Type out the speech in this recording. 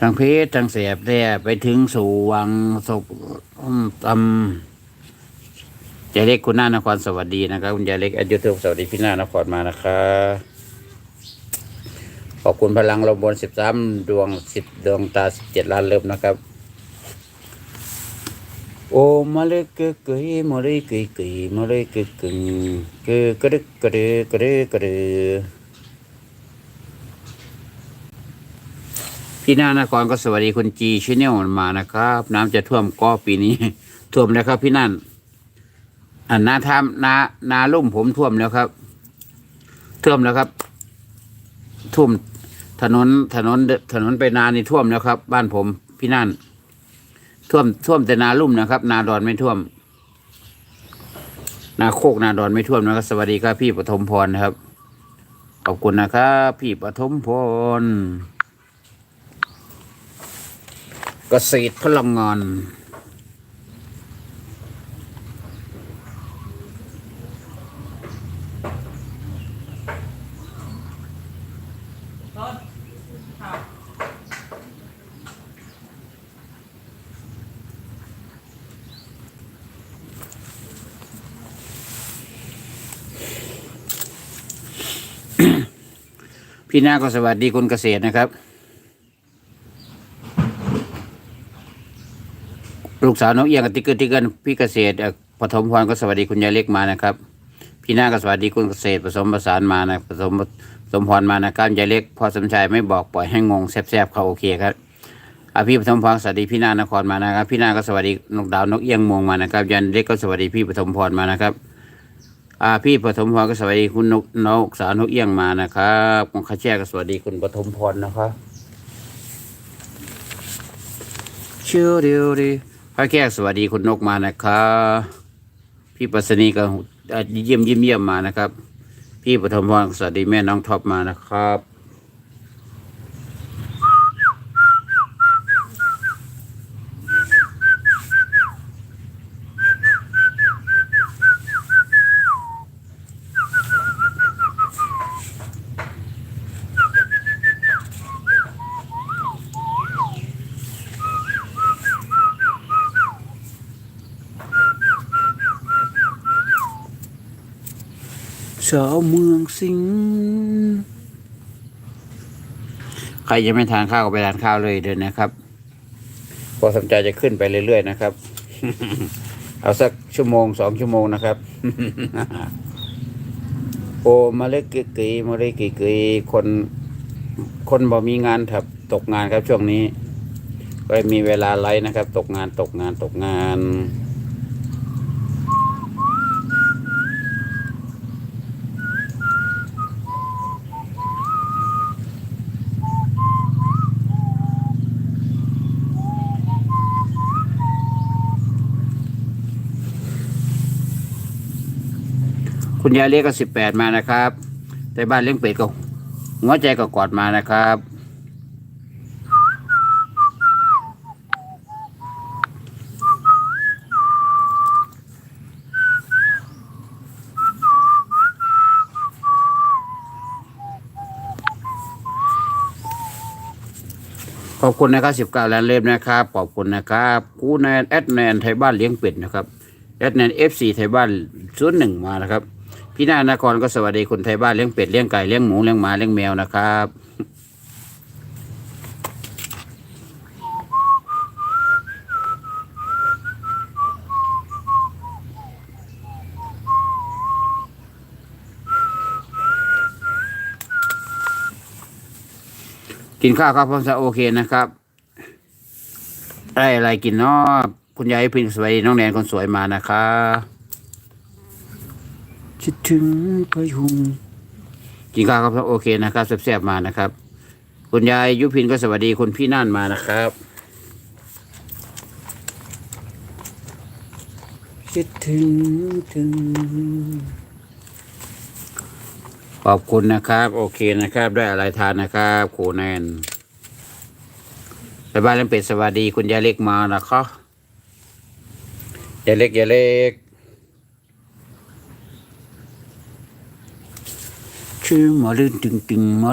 ทางเพชรทางแสบแท้ไปถึงสู่วังศพตำยายเล็กคุณหน้านครสวัสดีนะครับ คุณยายเล็กอายุเทิสวัสดีพี่หน้านครมานะครับขอบคุณพลังลมบนสิบสามดวงสิบดวงตาสิบเจ็ดล้านเลิบนะครับ โอ้มาเลยเกยเกยมาเลยเกยเกยมาเลยเกยเกยเกยกระดึกกระดึกกระดึกกระดึก พี่นานครก็สวัสดีคุณจีชแนลมานะครับ น้ำจะท่วมก็ปีนี้ ท่วมแล้วครับพี่นั่นอันนาทามนานาลุ่มผมท่วมแล้วครับ ท่วมแล้วครับ ท่วมถนนถนนถนนไปนานี่ท่วมแล้วครับ บ้านผมพี่นั่น ท่วมท่วมแต่นาลุ่มนะครับ นาดอนไม่ท่วม นาโคกนาดอนไม่ท่วมนะครับ สวัสดีครับพี่ปฐมพรนะครับขอบคุณนะครับ พี่ปฐมพร เกษตรพลังงานพี่นาก็สวัสดีคุณเกษตรนะครับ ลูกสาวนกเอียงกับติ๊กเกอร์ติ๊กเกอร์พี่เกษตรปฐมพรก็สวัสดีคุณยายเล็กมานะครับ พี่นาก็สวัสดีคุณเกษตรผสมประสานมานะผสมสมพรมานะครับยายเล็กพอสมชายไม่บอกปล่อยให้งงแซบๆเขาโอเคครับอาพี่ปฐมพรสวัสดีพี่นานครมานะครับ พี่นาก็สวัสดีนกดาวนกเอียงมวงมานะครับยันเล็กก็สวัสดีพี่ปฐมพรมานะครับอ่าพี่ปฐมพรก็สวัสดีคุณนกนกสาวนกเอี้ยงมานะครับคุณข้าแช่ก็สวัสดีคุณปฐมพรนะครับเชื่อเดียวดี พระแก้วสวัสดีคุณนกมานะครับพี่ปัสนีก็เยี่ยมเยี่ยมเยี่ยมมานะครับ พี่ปฐมพรสวัสดีแม่น้องท็อปมานะครับ สาวเมืองสิงห์ใครยังไม่ทานข้าวก็ไปทานข้าวเลยเดินนะครับ พอสนใจจะขึ้นไปเรื่อยๆนะครับ เอาสักชั่วโมงสองชั่วโมงนะครับ โอ้มาเล็กกยๆมาเล็กกยๆคน คนบ่มีงานถับตกงานครับช่วงนี้ ก็เลยมีเวลาไลฟ์นะครับ ตกงานตกงานตกงาน คุณยายเล็กก็สิบแปดมานะครับ แต่บ้านเลี้ยงเป็ดก็หัวใจก็กอดมานะครับ ขอบคุณนะครับสิบเก้าล้านเล่มนะครับ ขอบคุณนะครับกูแนนแอดแนนไทยบ้านเลี้ยงเป็ดนะครับแอดแนนเอฟซีไทยบ้านศูนย์หนึ่งมานะครับ พี่นานครก็สวัสดีคนไทยบ้านเลี้ยงเป็ดเลี้ยงไก่เลี้ยงหมูเลี้ยงหมาเลี้ยงแมวนะครับกินข้าวครับพ่อจะโอเคนะครับได้อะไรกินเนาะคุณยายพินสวัสดีน้องแนนคนสวยมานะคะ คิดถึงพยุงกินข้าวครับโอเคนะครับแซ่บๆมานะครับ คุณยายยุพินก็สวัสดีคุณพี่น่านมานะครับคิดถึงถึง ขอบคุณนะครับ โอเคนะครับได้อะไรทานนะครับครูแนนไปบ้านเล่นเป็ดสวัสดี คุณยายเล็กมานะครับยายเล็กยายเล็ก ชื่อหมอลื่นตึงตึงหม